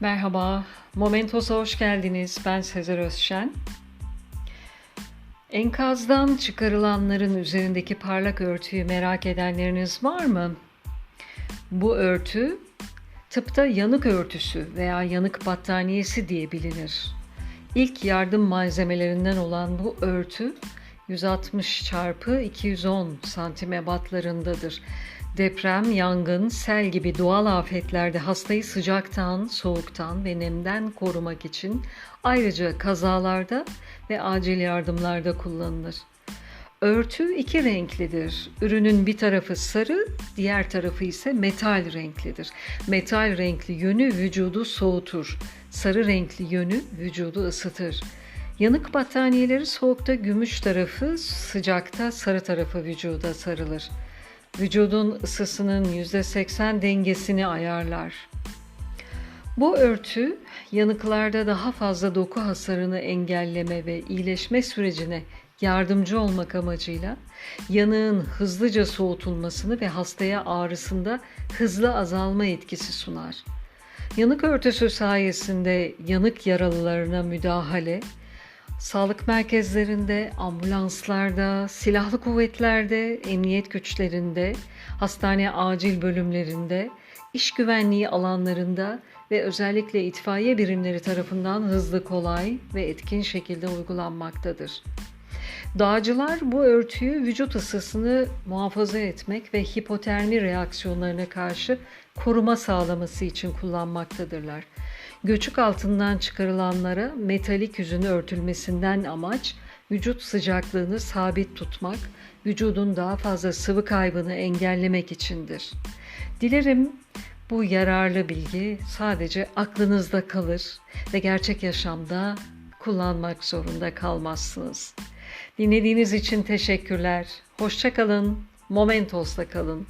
Merhaba, Momentos'a hoş geldiniz. Ben Sezer Özşen. Enkazdan çıkarılanların üzerindeki parlak örtüyü merak edenleriniz var mı? Bu örtü tıpta yanık örtüsü veya yanık battaniyesi diye bilinir. İlk yardım malzemelerinden olan bu örtü 160 çarpı 210 santim ebatlarındadır. Deprem, yangın, sel gibi doğal afetlerde hastayı sıcaktan, soğuktan ve nemden korumak için ayrıca kazalarda ve acil yardımlarda kullanılır. Örtü iki renklidir. Ürünün bir tarafı sarı, diğer tarafı ise metal renklidir. Metal renkli yönü vücudu soğutur. Sarı renkli yönü vücudu ısıtır. Yanık battaniyeleri soğukta gümüş tarafı, sıcakta sarı tarafı vücuda sarılır. Vücudun ısısının %80 dengesini ayarlar. Bu örtü yanıklarda daha fazla doku hasarını engelleme ve iyileşme sürecine yardımcı olmak amacıyla yanığın hızlıca soğutulmasını ve hastaya ağrısında hızlı azalma etkisi sunar. Yanık örtüsü sayesinde yanık yaralılarına müdahale, sağlık merkezlerinde, ambulanslarda, silahlı kuvvetlerde, emniyet güçlerinde, hastane acil bölümlerinde, iş güvenliği alanlarında ve özellikle itfaiye birimleri tarafından hızlı, kolay ve etkin şekilde uygulanmaktadır. Dağcılar bu örtüyü vücut ısısını muhafaza etmek ve hipotermi reaksiyonlarına karşı koruma sağlaması için kullanmaktadırlar. Göçük altından çıkarılanlara metalik yüzün örtülmesinden amaç vücut sıcaklığını sabit tutmak, vücudun daha fazla sıvı kaybını engellemek içindir. Dilerim bu yararlı bilgi sadece aklınızda kalır ve gerçek yaşamda kullanmak zorunda kalmazsınız. Dinlediğiniz için teşekkürler. Hoşçakalın. Momentos'ta kalın.